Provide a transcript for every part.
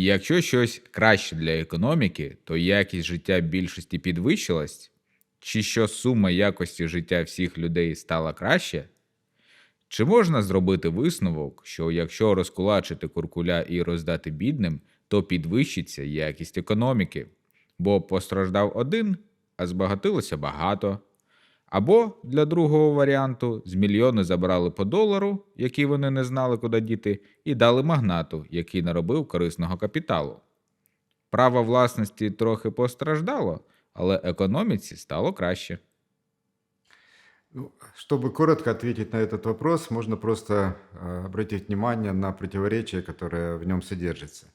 І якщо щось краще для економіки, то якість життя більшості підвищилась, чи що сума якості життя всіх людей стала краще? Чи можна зробити висновок, що якщо розкулачити куркуля і роздати бідним, то підвищиться якість економіки, бо постраждав один, а збагатилося багато. Або для другого варіанту з мільйони забрали по долару, який вони не знали, куди діти, і дали магнату, який наробив корисного капіталу. Право власності трохи постраждало, але економіці стало краще. Ну, чтобы коротко ответить на этот вопрос, можно просто э, обратить внимание на противоречие, которое в нем содержится.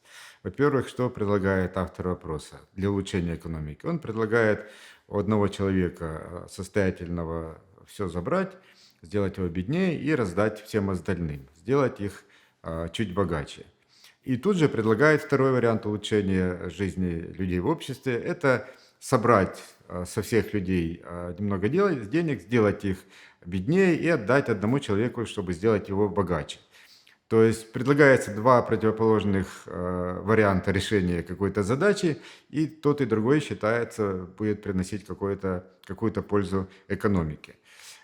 Во-первых, что предлагает автор вопроса для улучшения экономики? Он предлагает у одного человека э, состоятельного все забрать, сделать его беднее и раздать всем остальным, сделать их э, чуть богаче. И тут же предлагает второй вариант улучшения жизни людей в обществе. Это собрать э, со всех людей немного денег, сделать их беднее и отдать одному человеку, чтобы сделать его богаче. То есть предлагается два противоположных э, варианта решения какой-то задачи, и тот и другой считается будет приносить какую-то какую-то пользу экономике.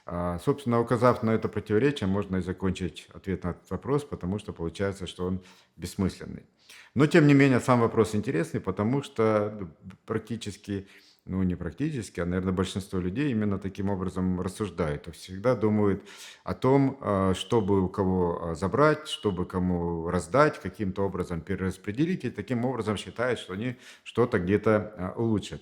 А, собственно, указав на это противоречие, можно и закончить ответ на этот вопрос, потому что получается, что он бессмысленный. Но, тем не менее, сам вопрос интересный, потому что ну, практически, ну не практически, а, наверное, большинство людей именно таким образом есть Всегда думают о том, а, чтобы у кого а, забрать, чтобы кому раздать, каким-то образом перераспределить, и таким образом считают, что они что-то где-то а, улучшат.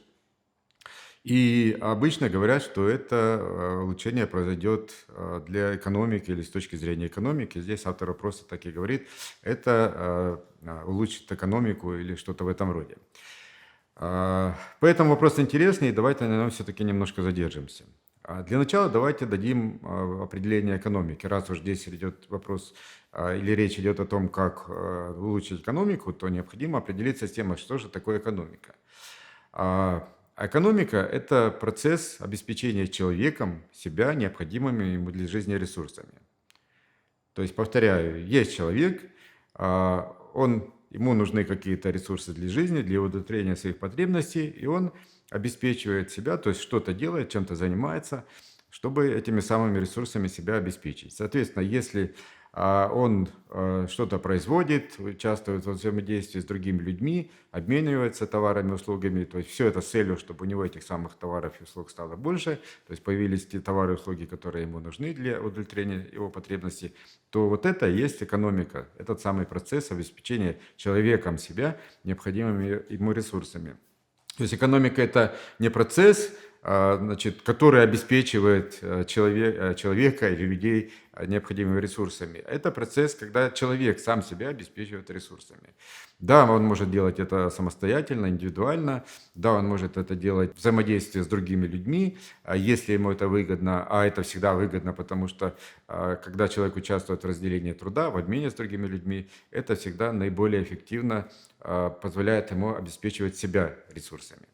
И обычно говорят, что это улучшение произойдет для экономики или с точки зрения экономики. Здесь автор вопроса так и говорит, это улучшит экономику или что-то в этом роде. А, Поэтому вопрос интересный, давайте на нем все-таки немножко задержимся. А Для начала давайте дадим а, определение экономики. Раз уж здесь идет вопрос или речь идет о том, как улучшить экономику, то необходимо определиться с тем, что же такое экономика. Экономика – это процесс обеспечения человеком себя необходимыми ему для жизни ресурсами. То есть, повторяю, есть человек, он, ему нужны какие-то ресурсы для жизни, для удовлетворения своих потребностей, и он обеспечивает себя, то есть что-то делает, чем-то занимается, чтобы этими самыми ресурсами себя обеспечить. Соответственно, если он а, что-то производит, участвует во взаимодействии с другими людьми, обменивается товарами услугами, то есть все это с целью, чтобы у него этих самых товаров и услуг стало больше, то есть появились те товары и услуги, которые ему нужны для удовлетворения его потребностей, то вот это и есть экономика, этот самый процесс обеспечения человеком себя необходимыми ему ресурсами. То есть экономика – это не процесс, а, значит, который обеспечивает э, человек, э, человека или людей необходимыми ресурсами. Это процесс, когда человек сам себя обеспечивает ресурсами. Да, он может делать это самостоятельно, индивидуально, да, он может это делать в взаимодействии с другими людьми, а если ему это выгодно, а это всегда выгодно, потому что а, когда человек участвует в разделении труда, в обмене с другими людьми, это всегда наиболее эффективно а, позволяет ему обеспечивать себя ресурсами.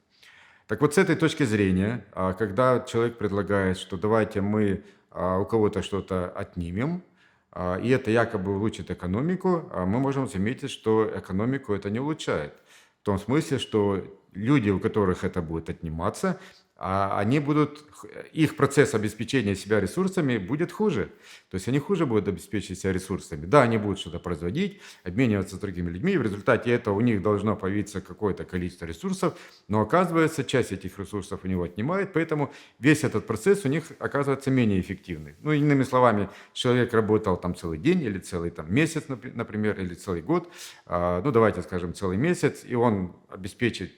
Так вот, с этой точки зрения, а, когда человек предлагает, что давайте мы а, у кого-то что-то отнимем, а, и это якобы улучшит экономику, мы можем заметить, что экономику это не улучшает. В том смысле, что люди, у которых это будет отниматься, они будут, их процесс обеспечения себя ресурсами будет хуже. То есть они хуже будут обеспечивать себя ресурсами. Да, они будут что-то производить, обмениваться с другими людьми, и в результате этого у них должно появиться какое-то количество ресурсов, но оказывается, часть этих ресурсов у него отнимает, поэтому весь этот процесс у них оказывается менее эффективный. Ну, иными словами, человек работал там целый день или целый там, месяц, например, или целый год, а, ну, давайте скажем, целый месяц, и он обеспечит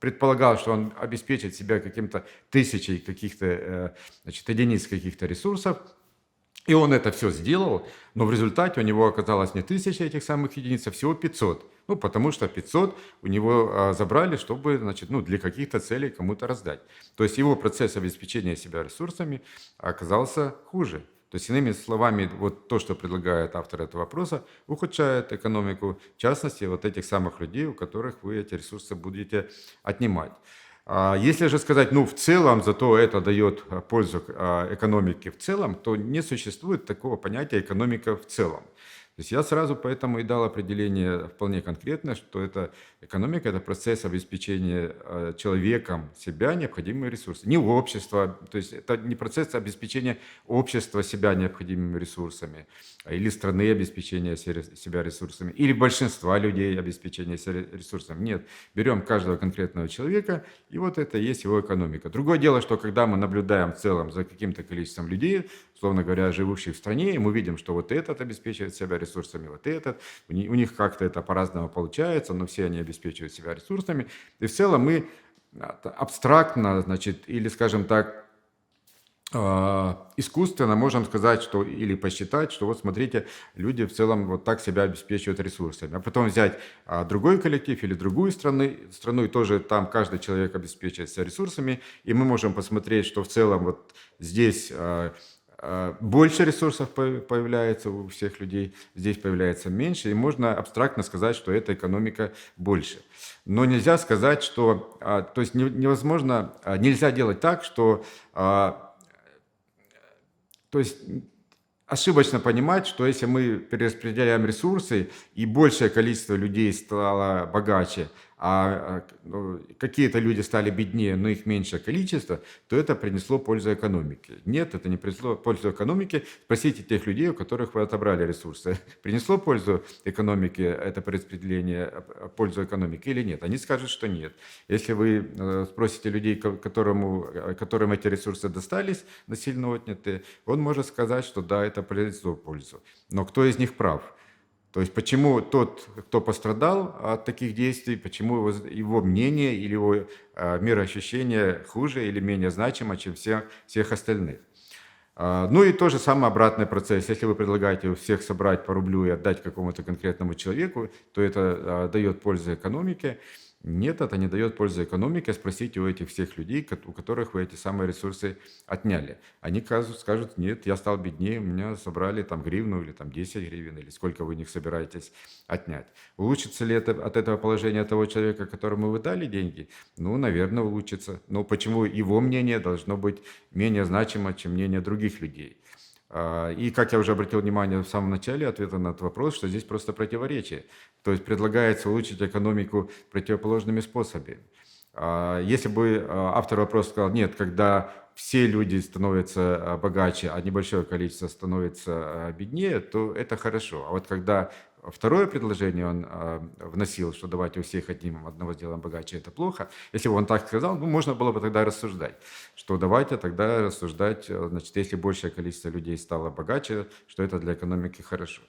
предполагал, что он обеспечит себя каким-то тысячей каких-то э, значит, единиц каких-то ресурсов, и он это все сделал, но в результате у него оказалось не тысяча этих самых единиц, а всего 500. Ну, потому что 500 у него а, забрали, чтобы, значит, ну, для каких-то целей кому-то раздать. То есть его процесс обеспечения себя ресурсами оказался хуже. То есть, иными словами, вот то, что предлагает автор этого вопроса, ухудшает экономику, в частности, вот этих самых людей, у которых вы эти ресурсы будете отнимать. А Если же сказать, ну, в целом, зато это дает пользу а, экономике в целом, то не существует такого понятия экономика в целом. То есть я сразу поэтому и дал определение вполне конкретное, что это экономика – это процесс обеспечения э, человеком себя необходимыми ресурсами. Не общества, то есть это не процесс обеспечения общества себя необходимыми ресурсами, а или страны обеспечения себя ресурсами, или большинства людей обеспечения себя ресурсами. Нет, берем каждого конкретного человека, и вот это и есть его экономика. Другое дело, что когда мы наблюдаем в целом за каким-то количеством людей, условно говоря, живущих в стране, и мы видим, что вот этот обеспечивает себя ресурсами, вот этот, у них как-то это по-разному получается, но все они обеспечивают себя ресурсами. И в целом мы а, абстрактно, значит, или, скажем так, а, искусственно можем сказать, что или посчитать, что вот смотрите, люди в целом вот так себя обеспечивают ресурсами. А потом взять а, другой коллектив или другую страну, страну, и тоже там каждый человек обеспечивает себя ресурсами, и мы можем посмотреть, что в целом вот здесь а, больше ресурсов появляется у всех людей, здесь появляется меньше, и можно абстрактно сказать, что эта экономика больше. Но нельзя сказать, что, а, то есть невозможно, а, нельзя делать так, что, то есть ошибочно понимать, что если мы перераспределяем ресурсы и большее количество людей стало богаче, а ну, какие-то люди стали беднее, но их меньшее количество, то это принесло пользу экономике. Нет, это не принесло пользу экономике. Спросите тех людей, у которых вы отобрали ресурсы. Принесло пользу экономике это перераспределение, пользу экономике или нет? Они скажут, что нет. Если вы э, спросите людей, которому, которым эти ресурсы достались, насильно отняты, он может сказать, что да, это принесло пользу. Но кто из них прав? То есть почему тот, кто пострадал от таких действий, почему его, его мнение или его э, мироощущение хуже или менее значимо, чем всех, всех остальных. А, ну и то же самое обратный процесс. Если вы предлагаете всех собрать по рублю и отдать какому-то конкретному человеку, то это а, дает пользу экономике. Нет, это не дает пользы экономике. Спросите у этих всех людей, у которых вы эти самые ресурсы отняли. Они скажут, нет, я стал беднее, у меня собрали там гривну или там 10 гривен, или сколько вы них собираетесь отнять. Улучшится ли это от этого положения того человека, которому вы дали деньги? Ну, наверное, улучшится. Но почему его мнение должно быть менее значимо, чем мнение других людей? А, и, как я уже обратил внимание в самом начале ответа на этот вопрос, что здесь просто противоречие. То есть предлагается улучшить экономику противоположными способами. А, если бы а, автор вопроса сказал, нет, когда все люди становятся богаче, а небольшое количество становится беднее, то это хорошо. А вот когда второе предложение он э, вносил, что давайте у всех одним одного сделаем богаче, это плохо. Если бы он так сказал, ну, можно было бы тогда рассуждать, что давайте тогда рассуждать, э, значит, если большее количество людей стало богаче, что это для экономики хорошо.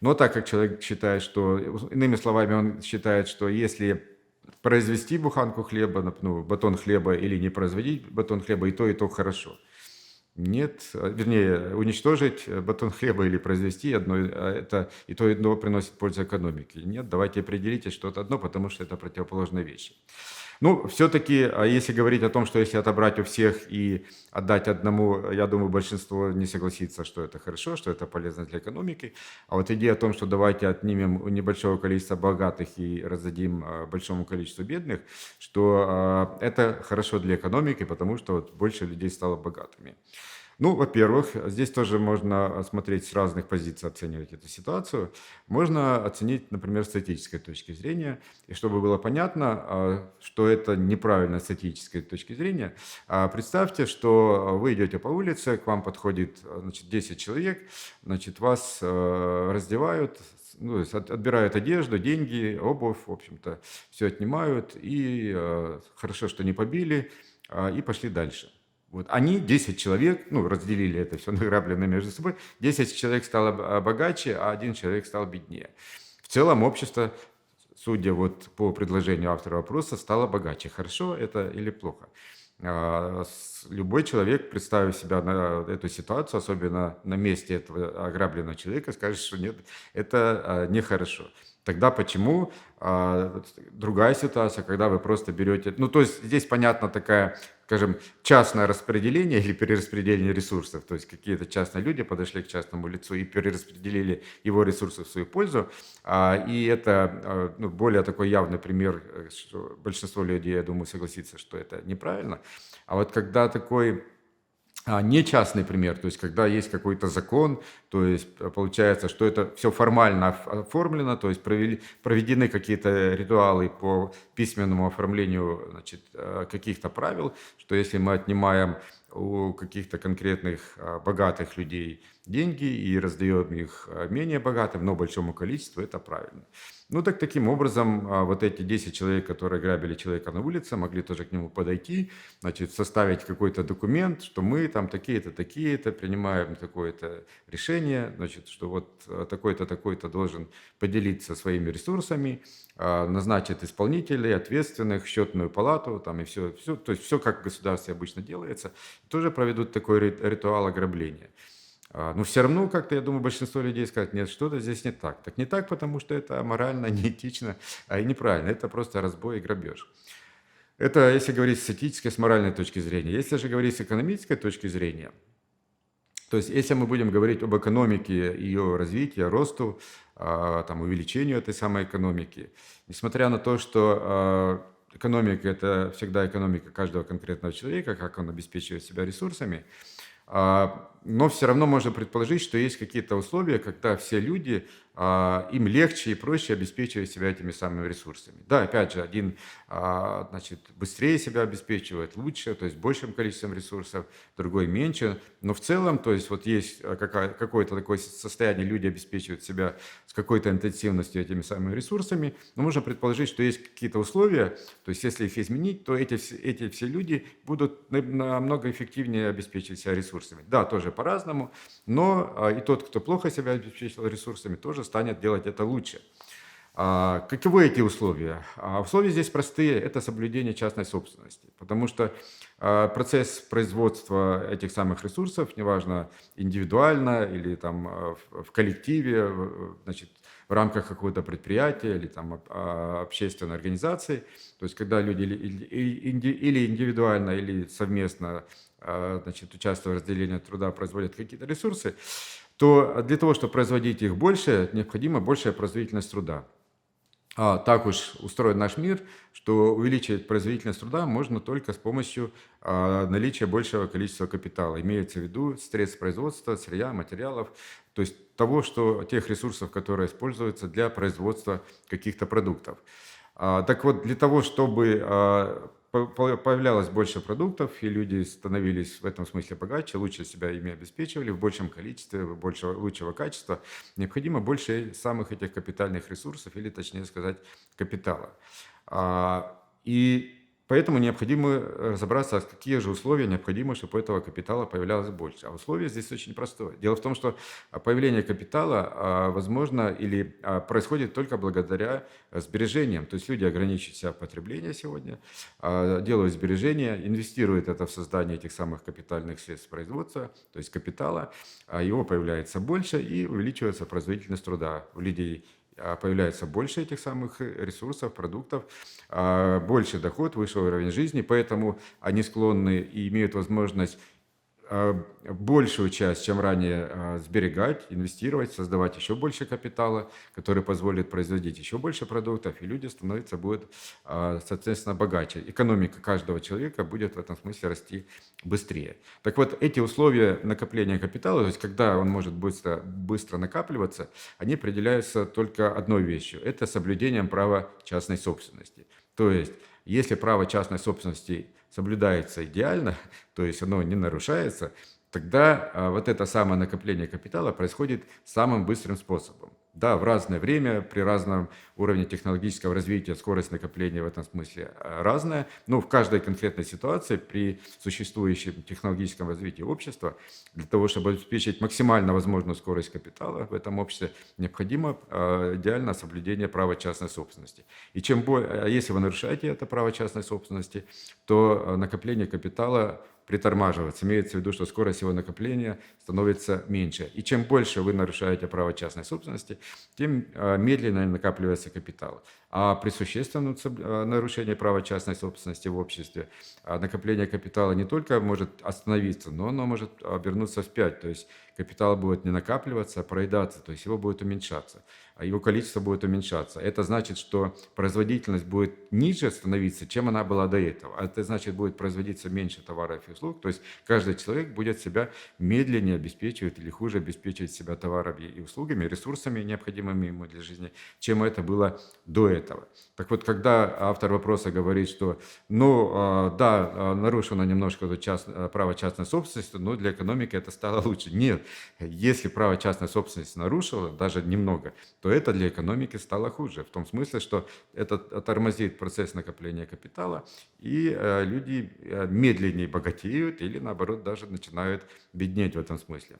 Но так как человек считает, что, иными словами, он считает, что если произвести буханку хлеба, ну, батон хлеба или не производить батон хлеба, и то, и то хорошо – нет, а, вернее, уничтожить батон хлеба или произвести одно, а это и то, и одно приносит пользу экономике. Нет, давайте определите что-то одно, потому что это противоположные вещи. Ну, все-таки, а если говорить о том, что если отобрать у всех и отдать одному, я думаю, большинство не согласится, что это хорошо, что это полезно для экономики. А вот идея о том, что давайте отнимем у небольшого количества богатых и раздадим а, большому количеству бедных, что а, это хорошо для экономики, потому что вот больше людей стало богатыми. Ну, во-первых, здесь тоже можно смотреть с разных позиций, оценивать эту ситуацию. Можно оценить, например, с статической точки зрения. И чтобы было понятно, а, что это неправильно с статической точки зрения, а, представьте, что вы идете по улице, к вам подходит значит, 10 человек, значит, вас а, раздевают, ну, отбирают одежду, деньги, обувь, в общем-то, все отнимают, и хорошо, что не побили, и пошли дальше. Вот они, 10 человек, ну, разделили это все награбленное между собой, 10 человек стало богаче, а один человек стал беднее. В целом общество, судя вот по предложению автора вопроса, стало богаче. Хорошо это или плохо? А, любой человек, представив себя на эту ситуацию, особенно на месте этого ограбленного человека, скажет, что нет, это а, нехорошо. Тогда почему а, другая ситуация, когда вы просто берете... Ну, то есть здесь понятно такая скажем, частное распределение или перераспределение ресурсов. То есть какие-то частные люди подошли к частному лицу и перераспределили его ресурсы в свою пользу. А, и это а, ну, более такой явный пример, э, что большинство людей, я думаю, согласится, что это неправильно. А вот когда такой не частный пример, то есть когда есть какой-то закон, то есть э, получается, что это все формально оформлено, то есть провели, проведены какие-то ритуалы по письменному оформлению э, каких-то правил, что если мы отнимаем у каких-то конкретных а, богатых людей деньги и раздаем их а, менее богатым, но большому количеству, это правильно. Ну так таким образом а, вот эти 10 человек, которые грабили человека на улице, могли тоже к нему подойти, значит, составить какой-то документ, что мы там такие-то, такие-то, принимаем такое-то решение, значит, что вот такой-то, такой-то должен поделиться своими ресурсами, назначит исполнителей, ответственных, счетную палату, там и все, все, то есть все как в государстве обычно делается тоже проведут такой ритуал ограбления. А, но все равно, как-то, я думаю, большинство людей скажут, нет, что-то здесь не так. Так не так, потому что это морально, неэтично, а и неправильно. Это просто разбой и грабеж. Это если говорить с этической, с моральной точки зрения. Если же говорить с экономической точки зрения, то есть если мы будем говорить об экономике, ее развитии, росту, а, там, увеличению этой самой экономики, несмотря на то, что а, экономика – это всегда экономика каждого конкретного человека, как он обеспечивает себя ресурсами, а, но все равно можно предположить, что есть какие-то условия, когда все люди а, им легче и проще обеспечивать себя этими самыми ресурсами. Да, опять же, один а, значит, быстрее себя обеспечивает, лучше, то есть большим количеством ресурсов, другой меньше. Но в целом, то есть вот есть а, какое-то такое состояние, люди обеспечивают себя с какой-то интенсивностью этими самыми ресурсами. Но можно предположить, что есть какие-то условия, то есть если их изменить, то эти, эти все люди будут намного эффективнее обеспечивать себя ресурсами. Да, тоже по-разному, но и тот, кто плохо себя обеспечивал ресурсами, тоже станет делать это лучше. А, каковы эти условия? А, условия здесь простые – это соблюдение частной собственности, потому что а, процесс производства этих самых ресурсов, неважно индивидуально или там а, в, коллективе, значит, в рамках какого-то предприятия или там а, общественной организации, то есть когда люди или индивидуально, или совместно а, значит, участвуя в разделении труда, производят какие-то ресурсы, то для того, чтобы производить их больше, необходима большая производительность труда. А так уж устроен наш мир, что увеличить производительность труда можно только с помощью а, наличия большего количества капитала. Имеется в виду средств производства, сырья, материалов, то есть того, что, тех ресурсов, которые используются для производства каких-то продуктов. А, так вот, для того, чтобы а, появлялось больше продуктов, и люди становились в этом смысле богаче, лучше себя ими обеспечивали в большем количестве, больше, лучшего качества, необходимо больше самых этих капитальных ресурсов, или точнее сказать, капитала. А, и Поэтому необходимо э, разобраться, какие же условия необходимы, чтобы этого капитала появлялось больше. А условие здесь очень простое. Дело в том, что а, появление капитала а, возможно или а, происходит только благодаря сбережениям. То есть люди ограничивают себя потребление сегодня, делают сбережения, инвестируют это в создание этих самых капитальных средств производства, то есть капитала, его появляется больше и увеличивается производительность труда у людей а, появляется больше этих самых э, ресурсов, продуктов, а, больше доход, выше уровень жизни, поэтому они склонны и имеют возможность а, большую часть, чем ранее, а, сберегать, инвестировать, создавать еще больше капитала, который позволит производить еще больше продуктов, и люди становятся, будут, а, соответственно, богаче. Экономика каждого человека будет в этом смысле расти быстрее. Так вот, эти условия накопления капитала, то есть когда он может быстро, быстро накапливаться, они определяются только одной вещью – это соблюдением права частной собственности. То есть, если право частной собственности – соблюдается идеально, то есть оно не нарушается, тогда а, вот это самое накопление капитала происходит самым быстрым способом. Да, в разное время, при разном уровне технологического развития, скорость накопления в этом смысле а, разная. Но в каждой конкретной ситуации при существующем технологическом развитии общества, для того, чтобы обеспечить максимально возможную скорость капитала в этом обществе, необходимо э, идеальное соблюдение права частной собственности. И чем более, если вы нарушаете это право частной собственности, то накопление капитала притормаживаться. Имеется в виду, что скорость его накопления становится меньше. И чем больше вы нарушаете право частной собственности, тем а, медленнее накапливается капитал. А при существенном а, нарушении права частной собственности в обществе а, накопление капитала не только может остановиться, но оно может обернуться вспять. То есть капитал будет не накапливаться, а проедаться, то есть его будет уменьшаться. А его количество будет уменьшаться. Это значит, что производительность будет ниже становиться, чем она была до этого. А это значит, будет производиться меньше товаров и услуг. То есть каждый человек будет себя медленнее обеспечивать или хуже обеспечивать себя товарами и услугами, ресурсами, необходимыми ему для жизни, чем это было до этого. Так вот, когда автор вопроса говорит, что, ну, а, да, а, нарушено немножко част... право частной собственности, но для экономики это стало лучше. Нет, если право частной собственности нарушило, даже немного, то это для экономики стало хуже. В том смысле, что это тормозит процесс накопления капитала, и э, люди э, медленнее богатеют или, наоборот, даже начинают беднеть в этом смысле.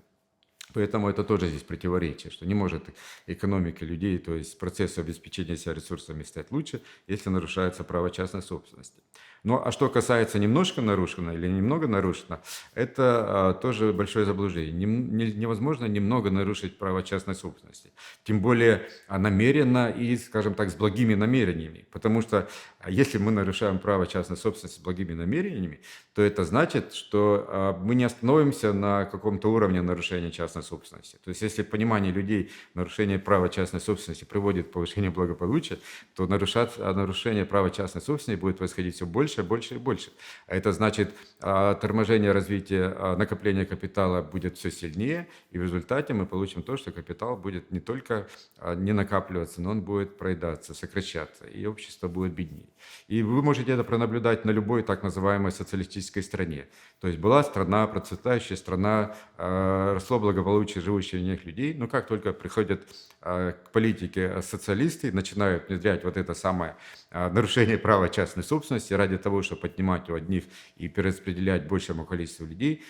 Поэтому это тоже здесь противоречие, что не может экономика людей, то есть процесс обеспечения себя ресурсами стать лучше, если нарушается право частной собственности. Ну а что касается немножко нарушено или немного нарушено, это а, тоже большое заблуждение. Не, не, невозможно немного нарушить право частной собственности. Тем более а, намеренно и, скажем так, с благими намерениями. Потому что а, если мы нарушаем право частной собственности с благими намерениями, то это значит, что а, мы не остановимся на каком-то уровне нарушения частной собственности. То есть если понимание людей нарушение права частной собственности приводит к повышению благополучия, то нарушать, а, нарушение права частной собственности будет происходить все больше больше, больше и больше. А это значит, а, торможение развития а, накопления капитала будет все сильнее, и в результате мы получим то, что капитал будет не только а, не накапливаться, но он будет проедаться, сокращаться, и общество будет беднее. И вы можете это пронаблюдать на любой так называемой социалистической стране. То есть была страна, процветающая страна, росло благополучие живущих в них людей, но как только приходят к политике социалисты, начинают внедрять вот это самое нарушение права частной собственности ради того, чтобы поднимать у одних и перераспределять большему количеству людей,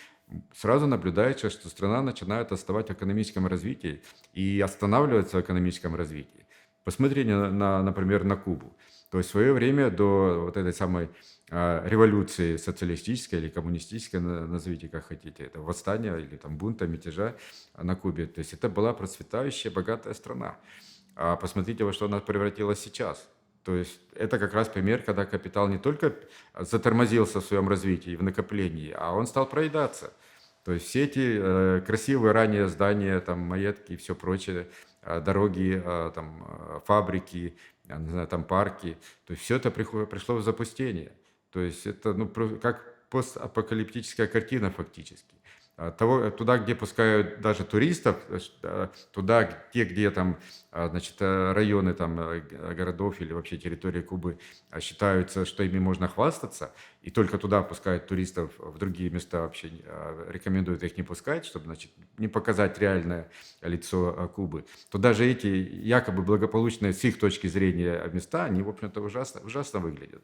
сразу наблюдается, что страна начинает отставать в экономическом развитии и останавливается в экономическом развитии. Посмотрите, на, на, например, на Кубу. То есть в свое время до вот этой самой а, революции социалистической или коммунистической, назовите как хотите, это восстание или там бунта, мятежа на Кубе. То есть это была процветающая, богатая страна. А посмотрите, во что она превратилась сейчас. То есть это как раз пример, когда капитал не только затормозился в своем развитии, в накоплении, а он стал проедаться. То есть все эти э, красивые ранее здания, там, маетки и все прочее, э, дороги, э, там, э, фабрики, не знаю, там парки, то есть все это пришло, пришло в запустение. То есть это ну, как постапокалиптическая картина фактически. А, того, туда, где пускают даже туристов, э, а, туда, те, где там, а, значит, э, районы там, э, городов или вообще территории Кубы считаются, что ими можно хвастаться, и только туда пускают туристов, в другие места вообще рекомендуют их не пускать, чтобы, значит, не показать реальное лицо Кубы, то даже эти якобы благополучные с их точки зрения места, они, в общем-то, ужасно, ужасно выглядят.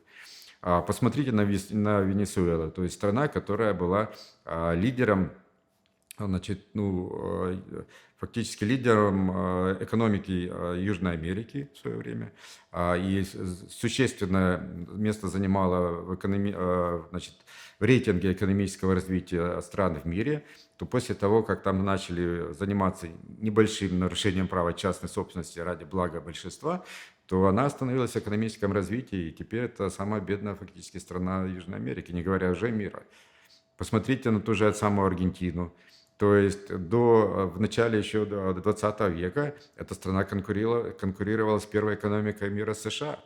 Посмотрите на, на Венесуэлу, то есть страна, которая была лидером значит, ну, э, фактически лидером э, экономики э, Южной Америки в свое время. А, и существенное место занимала в, экономи... значит, в рейтинге экономического развития стран в мире, то после того, как там начали заниматься небольшим нарушением права частной собственности ради блага большинства, то она остановилась в экономическом развитии, и теперь это самая бедная фактически страна Южной Америки, не говоря уже мира. Посмотрите на ту же самую Аргентину – то есть до, в начале еще до 20 века эта страна конкурировала, с первой экономикой мира США.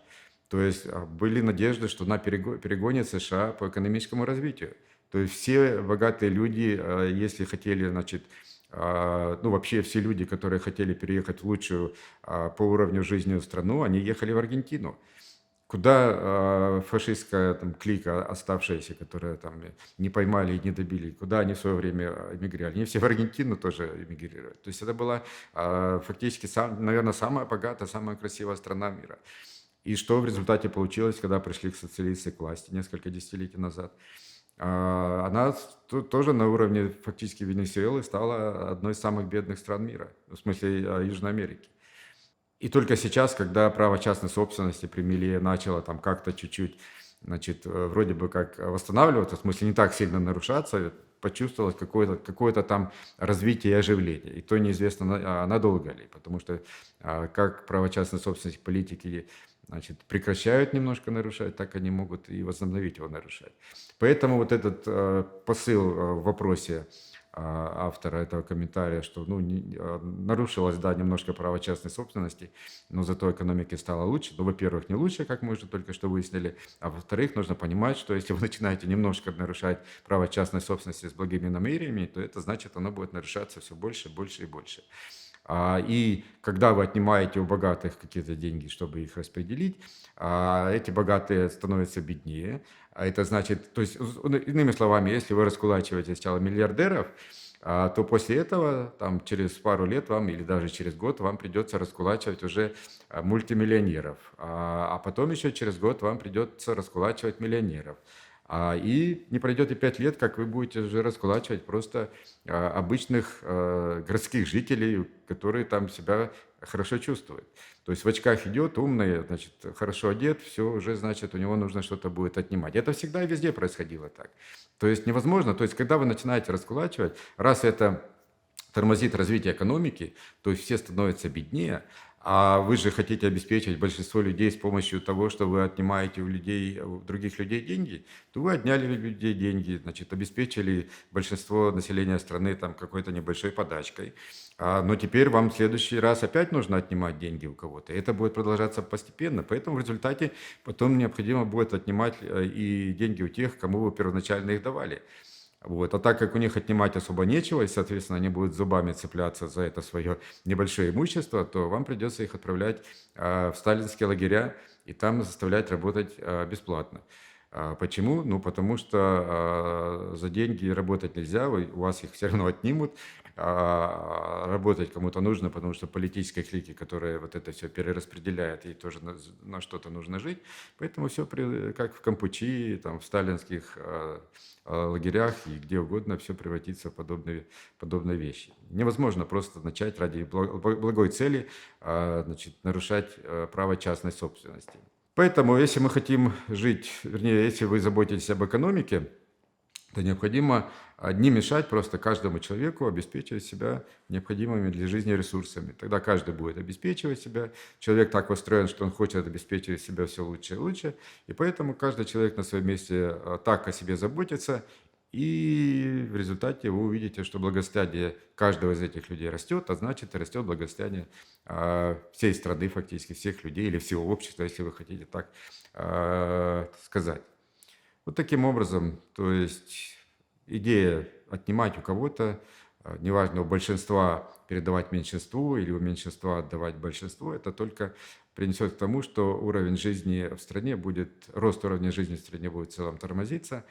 То есть а, были надежды, что она перегонит США по экономическому развитию. То есть все богатые люди, а, если хотели, значит, ну вообще все люди, которые хотели переехать в лучшую по уровню жизни страну, они ехали в Аргентину куда э, фашистская там, клика, оставшаяся, которая там не поймали и не добили, куда они в свое время эмигрировали. Они все в Аргентину тоже эмигрировали. То есть это была э, фактически, сам, наверное, самая богатая, самая красивая страна мира. И что в результате получилось, когда пришли к социалисты к власти несколько десятилетий назад? Она тоже на уровне фактически Венесуэлы стала одной из самых бедных стран мира, в смысле Южной Америки. И только сейчас, когда право частной собственности при начало там как-то чуть-чуть, значит, э, вроде бы как восстанавливаться, в смысле не так сильно нарушаться, почувствовалось какое-то какое там развитие и оживление. И то неизвестно, а надолго ли, потому что а, как право частной собственности политики значит, прекращают немножко нарушать, так они могут и возобновить его нарушать. Поэтому вот этот э, посыл э, в вопросе автора этого комментария, что ну, не- а, нарушилось, да, немножко право частной собственности, но зато экономике стало лучше. Ну, во-первых, не лучше, как мы уже только что выяснили, а во-вторых, нужно понимать, что если вы начинаете немножко нарушать право частной собственности с благими намерениями, то это значит, оно будет нарушаться все больше, больше и больше. А, И когда вы отнимаете у богатых какие-то деньги, чтобы их распределить, а, эти богатые становятся беднее. А это значит, то есть, ну, иными словами, если вы раскулачиваете сначала миллиардеров, а, то после этого, там, через пару лет вам или даже через год вам придется раскулачивать уже а, мультимиллионеров. А а потом еще через год вам придется раскулачивать миллионеров. А, И не пройдет и пять лет, как вы будете уже раскулачивать просто а, обычных а, городских жителей, которые там себя хорошо чувствуют. То есть в очках идет, умный, значит, хорошо одет, все уже, значит, у него нужно что-то будет отнимать. Это всегда и везде происходило так. То есть невозможно, то есть когда вы начинаете раскулачивать, раз это тормозит развитие экономики, то есть все становятся беднее, а вы же хотите обеспечить большинство людей с помощью того, что вы отнимаете у людей, у других людей деньги, то вы отняли у людей деньги, значит, обеспечили большинство населения страны там какой-то небольшой подачкой. А, но теперь вам в следующий раз опять нужно отнимать деньги у кого-то. Это будет продолжаться постепенно. Поэтому в результате потом необходимо будет отнимать э, и деньги у тех, кому вы первоначально их давали. Вот. А так как у них отнимать особо нечего, и, соответственно, они будут зубами цепляться за это свое небольшое имущество, то вам придется их отправлять а, в сталинские лагеря и там заставлять работать а, бесплатно. А, Почему? Ну, потому что а, за деньги работать нельзя, вы- у вас их все равно отнимут. А, Работать кому-то нужно, потому что политической клики, которая вот это все перераспределяет, ей тоже на, на что-то нужно жить. Поэтому все как в Кампучи, там, в сталинских лагерях и где угодно все превратится в подобные, подобные вещи. Невозможно просто начать ради бла- благой цели значит, нарушать право частной собственности. Поэтому, если мы хотим жить, вернее, если вы заботитесь об экономике, то необходимо не мешать просто каждому человеку обеспечивать себя необходимыми для жизни ресурсами. Тогда каждый будет обеспечивать себя. Человек так устроен, что он хочет обеспечивать себя все лучше и лучше. И поэтому каждый человек на своем месте а, так о себе заботится. И в результате вы увидите, что благосостояние каждого из этих людей растет, а значит растет благосостояние а, всей страны фактически, всех людей или всего общества, если вы хотите так а, сказать. Вот таким образом, то есть идея отнимать у кого-то, а, неважно, у большинства передавать меньшинству или у меньшинства отдавать большинству, это только принесет к тому, что уровень жизни в стране будет, рост уровня жизни в стране будет в целом тормозиться,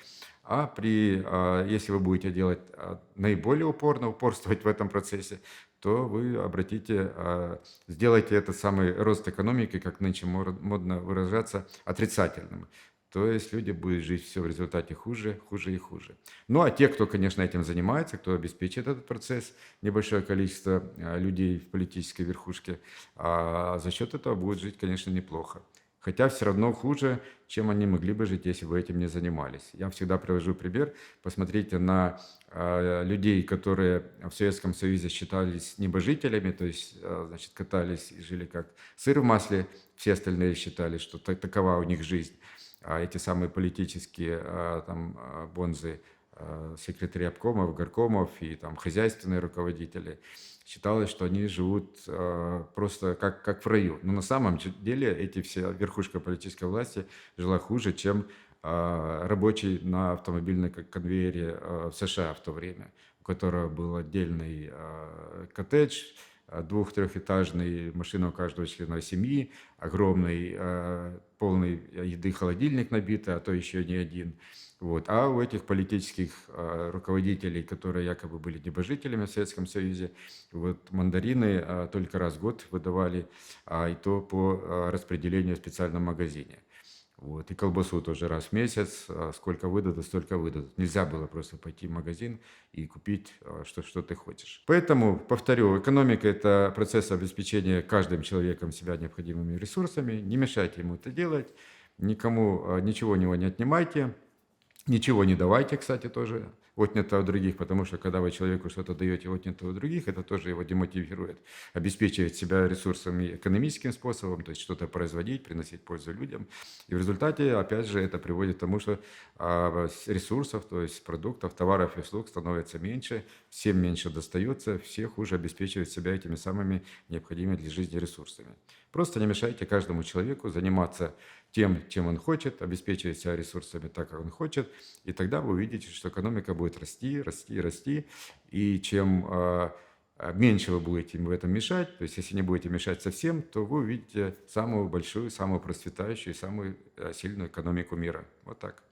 а при, а, если вы будете делать а, наиболее упорно, упорствовать в этом процессе, то вы обратите, а, сделайте этот самый рост экономики, как нынче модно выражаться, отрицательным. То есть люди будут жить все в результате хуже, хуже и хуже. Ну а те, кто, конечно, этим занимается, кто обеспечит этот процесс, небольшое количество а, людей в политической верхушке, а за счет этого будут жить, конечно, неплохо. Хотя все равно хуже, чем они могли бы жить, если бы этим не занимались. Я всегда привожу пример. Посмотрите на а, людей, которые в Советском Союзе считались небожителями, то есть, а, значит, катались и жили как сыр в масле. Все остальные считали, что та- такова у них жизнь. А эти самые политические а, там, а, бонзы, секретари обкомов, горкомов и там хозяйственные руководители, считалось, что они живут просто как, как в раю. Но на самом деле эти все верхушка политической власти жила хуже, чем рабочий на автомобильном кон- конвейере в США в то время, у которого был отдельный коттедж, двух-трехэтажный, машина у каждого члена семьи, огромный, а, полный еды холодильник набитый, а то еще не один. Вот. А у этих политических а, руководителей, которые якобы были небожителями в Советском Союзе, вот мандарины только раз в год выдавали, а и то по распределению в специальном магазине. Вот. И колбасу тоже раз в месяц, а, сколько выдадут, столько выдадут. Нельзя было просто пойти в магазин и купить, а, что, что ты хочешь. Поэтому, повторю, экономика – это процесс обеспечения каждым человеком себя необходимыми ресурсами. Не мешайте ему это делать, никому а, ничего у него не отнимайте, ничего не давайте, кстати, тоже. отнято у других, потому что когда вы человеку что-то даете отнято у других, это тоже его демотивирует. Обеспечивать себя ресурсами экономическим способом, то есть что-то производить, приносить пользу людям. И в результате, опять же, это приводит к тому, что а, ресурсов, то есть продуктов, товаров и услуг становится меньше, всем меньше достается, все хуже обеспечивают себя этими самыми необходимыми для жизни ресурсами. Просто не мешайте каждому человеку заниматься тем, чем он хочет, обеспечивать себя ресурсами так, как он хочет, и тогда вы увидите, что экономика будет расти, расти, расти, и чем а, а, меньше вы будете им в этом мешать, то есть если не будете мешать совсем, то вы увидите самую большую, самую процветающую и самую а, сильную экономику мира. Вот так.